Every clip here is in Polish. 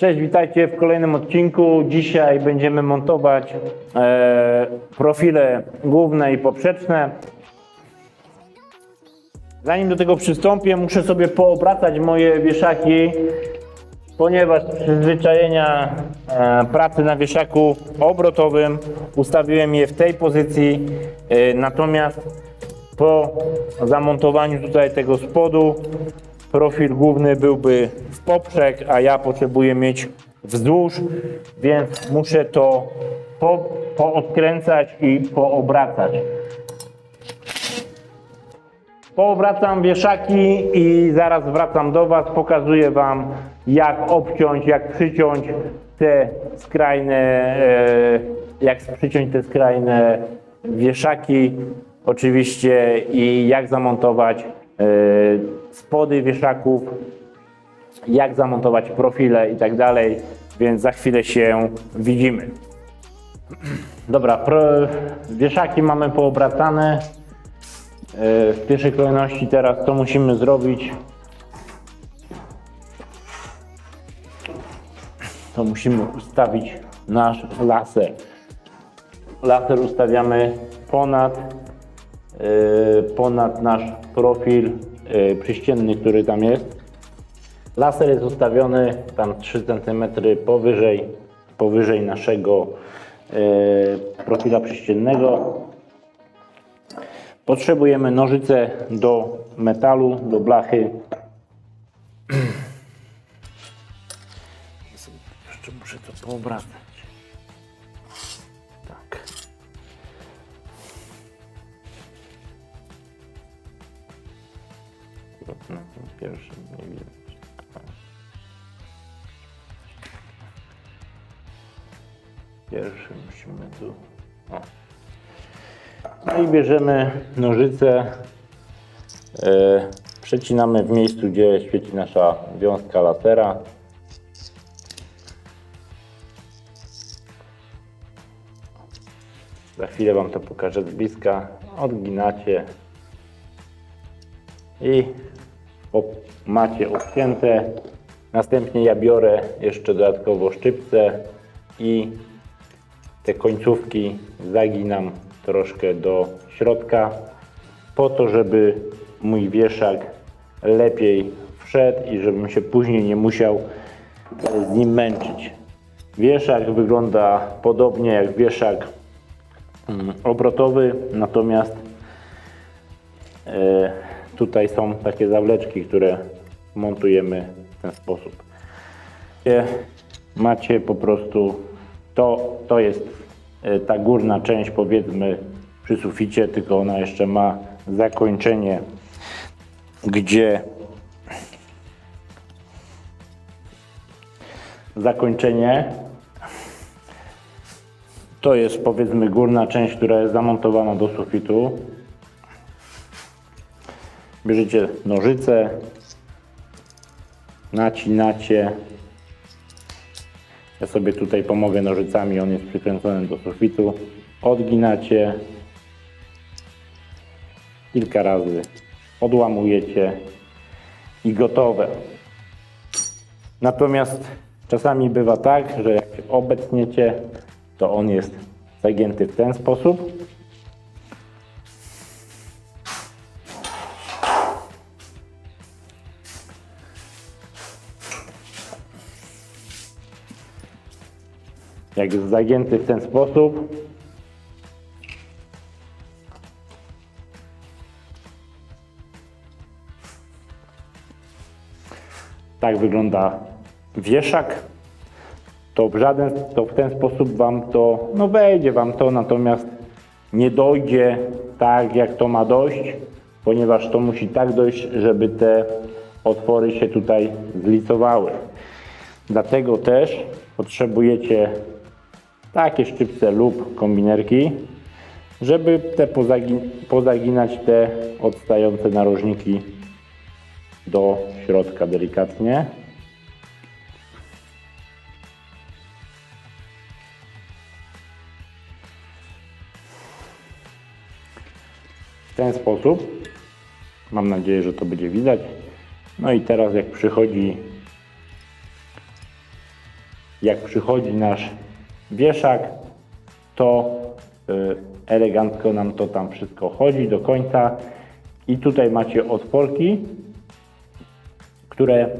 Cześć, witajcie w kolejnym odcinku. Dzisiaj będziemy montować e, profile główne i poprzeczne. Zanim do tego przystąpię, muszę sobie poobracać moje wieszaki, ponieważ przyzwyczajenia e, pracy na wieszaku obrotowym ustawiłem je w tej pozycji, e, natomiast po zamontowaniu tutaj tego spodu profil główny byłby w poprzek, a ja potrzebuję mieć wzdłuż, więc muszę to po, poodkręcać i poobracać. Poobracam wieszaki i zaraz wracam do Was. Pokazuję Wam, jak obciąć, jak przyciąć te skrajne, e, jak przyciąć te skrajne wieszaki, oczywiście, i jak zamontować spody wieszaków, jak zamontować profile i tak dalej, więc za chwilę się widzimy. Dobra, pro, wieszaki mamy poobracane. E, W pierwszej kolejności teraz co musimy zrobić? To musimy ustawić nasz laser. Laser ustawiamy ponad, e, ponad nasz profil e, przyścienny, który tam jest. Laser jest ustawiony tam 3 cm powyżej, powyżej naszego e, profila przyściennego. Potrzebujemy nożyce do metalu, do blachy. Jeszcze muszę to poobracać. Pierwszym nie widać. Pierwszy musimy tu. O. No i bierzemy nożyce, e, przecinamy w miejscu, gdzie świeci nasza wiązka lasera. Za chwilę Wam to pokażę z bliska. Odginacie i macie odcięte. Następnie ja biorę jeszcze dodatkowo szczypce i te końcówki zaginam troszkę do środka po to, żeby mój wieszak lepiej wszedł i żebym się później nie musiał z nim męczyć. Wieszak wygląda podobnie jak wieszak mm, obrotowy, natomiast e, tutaj są takie zawleczki, które montujemy w ten sposób. Macie- po prostu to, to jest e, ta górna część powiedzmy przy suficie, tylko ona jeszcze ma zakończenie, gdzie zakończenie to jest powiedzmy górna część, która jest zamontowana do sufitu. Bierzecie nożyce, nacinacie. Ja sobie tutaj pomogę nożycami, on jest przykręcony do sufitu. Odginacie kilka razy, odłamujecie i gotowe. Natomiast czasami bywa tak, że jak się obecniecie, to on jest zagięty w ten sposób. Jak jest zagięty w ten sposób, tak wygląda wieszak, to w żaden, to w ten sposób Wam to, no wejdzie Wam to, natomiast nie dojdzie tak, jak to ma dojść, ponieważ to musi tak dojść, żeby te otwory się tutaj zlicowały. Dlatego też potrzebujecie takie szczypce lub kombinerki, żeby te pozagi- pozaginać te odstające narożniki do środka delikatnie. W ten sposób. Mam nadzieję, że to będzie widać. No i teraz jak przychodzi jak przychodzi nasz wieszak, to y, elegancko nam to tam wszystko chodzi do końca. I tutaj macie otworki, które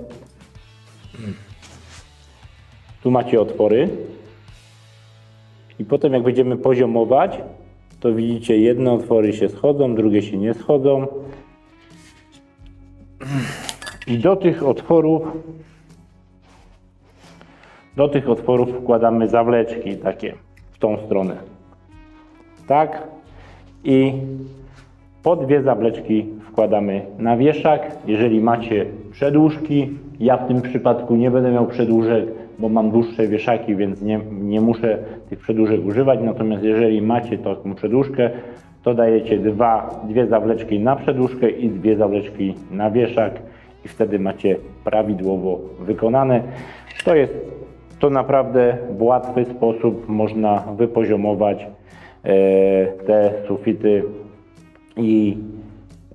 tu macie otwory. I potem jak będziemy poziomować, to widzicie jedne otwory się schodzą, drugie się nie schodzą. I do tych otworów do tych otworów wkładamy zawleczki takie w tą stronę. Tak. I po dwie zawleczki wkładamy na wieszak. Jeżeli macie przedłużki, ja w tym przypadku nie będę miał przedłużek, bo mam dłuższe wieszaki, więc nie, nie muszę tych przedłużek używać. Natomiast jeżeli macie taką przedłużkę, to dajecie dwa, dwie zawleczki na przedłużkę i dwie zawleczki na wieszak i wtedy macie prawidłowo wykonane. To jest to naprawdę w łatwy sposób można wypoziomować e, te sufity i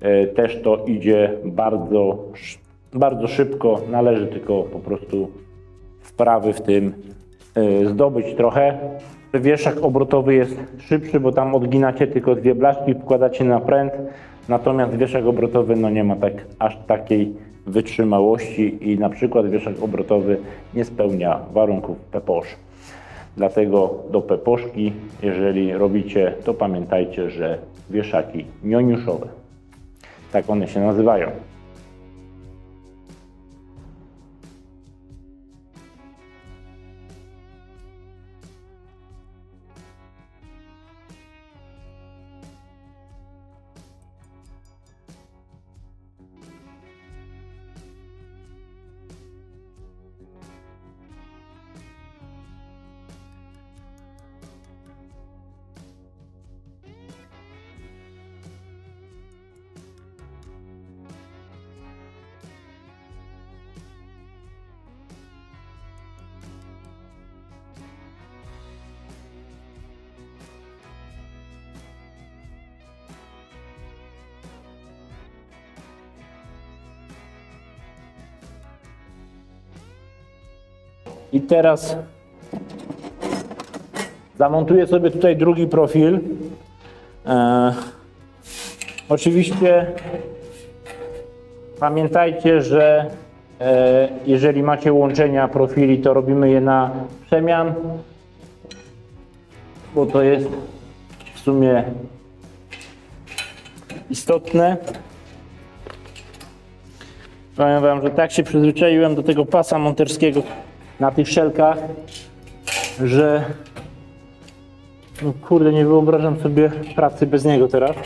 e, też to idzie bardzo, bardzo szybko. Należy tylko po prostu wprawy w tym e, zdobyć trochę. Wieszak obrotowy jest szybszy, bo tam odginacie tylko dwie blaszki, wkładacie na pręt. Natomiast wieszak obrotowy no nie ma tak, aż takiej wytrzymałości i na przykład wieszak obrotowy nie spełnia warunków PEPOSZ. Dlatego do peposzki, jeżeli robicie, to pamiętajcie, że wieszaki nioniuszowe. Tak one się nazywają. I teraz zamontuję sobie tutaj drugi profil. E, oczywiście pamiętajcie, że e, jeżeli macie łączenia profili, to robimy je na przemian, bo to jest w sumie istotne. Powiem Wam, że tak się przyzwyczaiłem do tego pasa monterskiego na tych szelkach, że no kurde, nie wyobrażam sobie pracy bez niego teraz.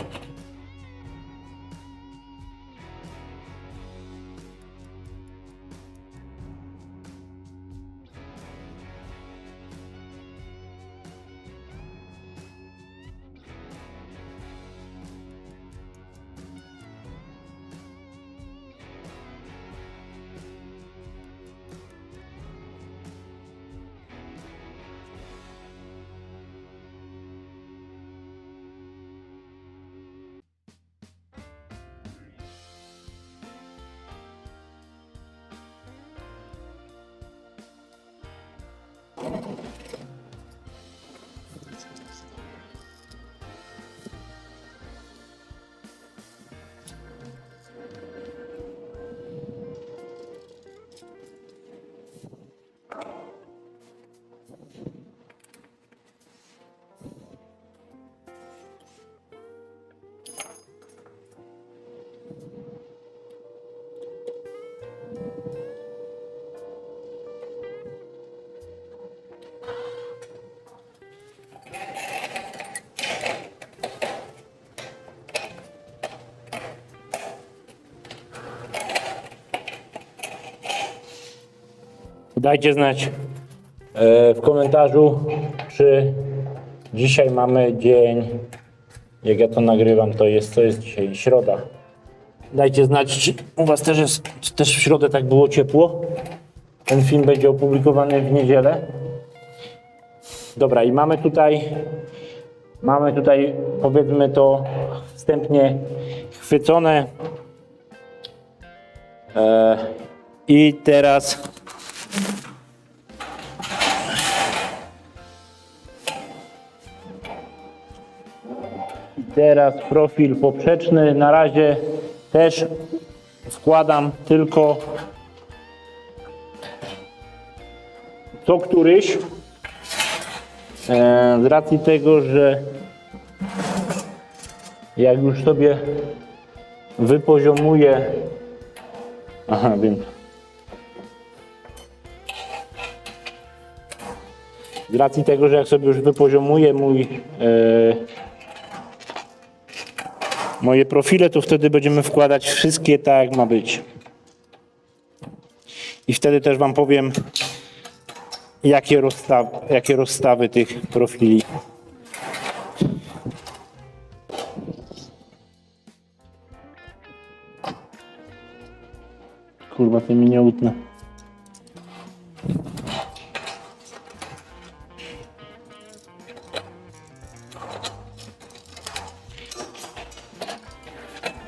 なるほど。Dajcie znać e, w komentarzu, czy dzisiaj mamy dzień, jak ja to nagrywam, to jest, to jest dzisiaj środa. Dajcie znać, czy u Was też jest, czy też w środę tak było ciepło. Ten film będzie opublikowany w niedzielę. Dobra, i mamy tutaj, mamy tutaj, powiedzmy to wstępnie chwycone. E, I teraz Teraz profil poprzeczny. Na razie też wkładam tylko co któryś. E, z racji tego, że jak już sobie wypoziomuję. Aha, wiem. Z racji tego, że jak sobie już wypoziomuję mój, e, moje profile, to wtedy będziemy wkładać wszystkie tak, jak ma być. I wtedy też Wam powiem, jakie, jakie rozstawy tych profili. Kurwa, to mi nie utnę.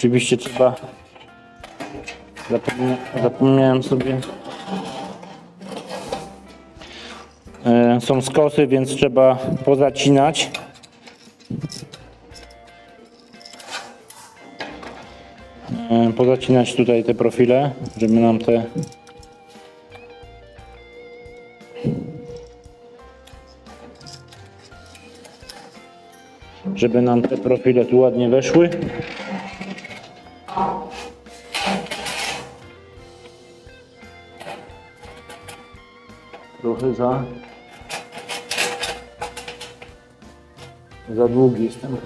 Oczywiście trzeba. Zapomnia, zapomniałem sobie. E, są skosy, więc trzeba pozacinać. E, pozacinać tutaj te profile, żeby nam te żeby nam te profile tu ładnie weszły. Trochę za za długi jest ten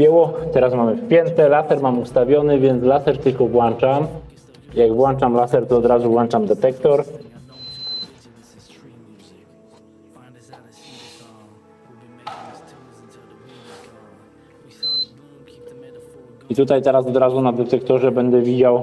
wpięło. Teraz mamy wpięte. Laser mam ustawiony, więc laser tylko włączam. Jak włączam laser, to od razu włączam detektor. I tutaj teraz od razu na detektorze będę widział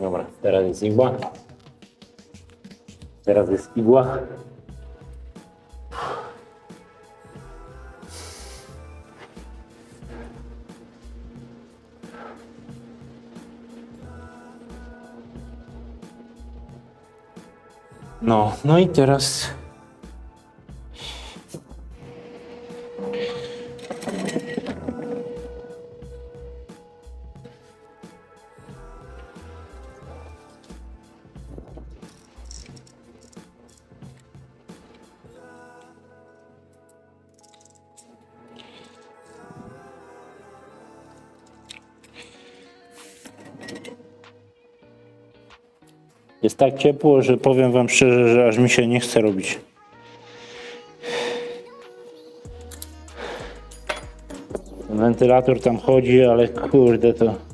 Dobra, teraz jest igła. Teraz jest igła. No, no i teraz Jest tak ciepło, że powiem wam szczerze, że aż mi się nie chce robić. Wentylator tam chodzi, ale kurde to.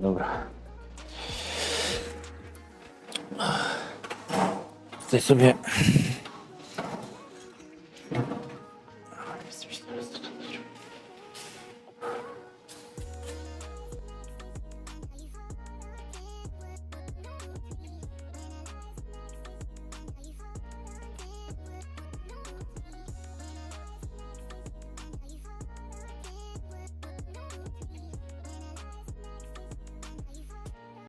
Dobra. Tutaj sobie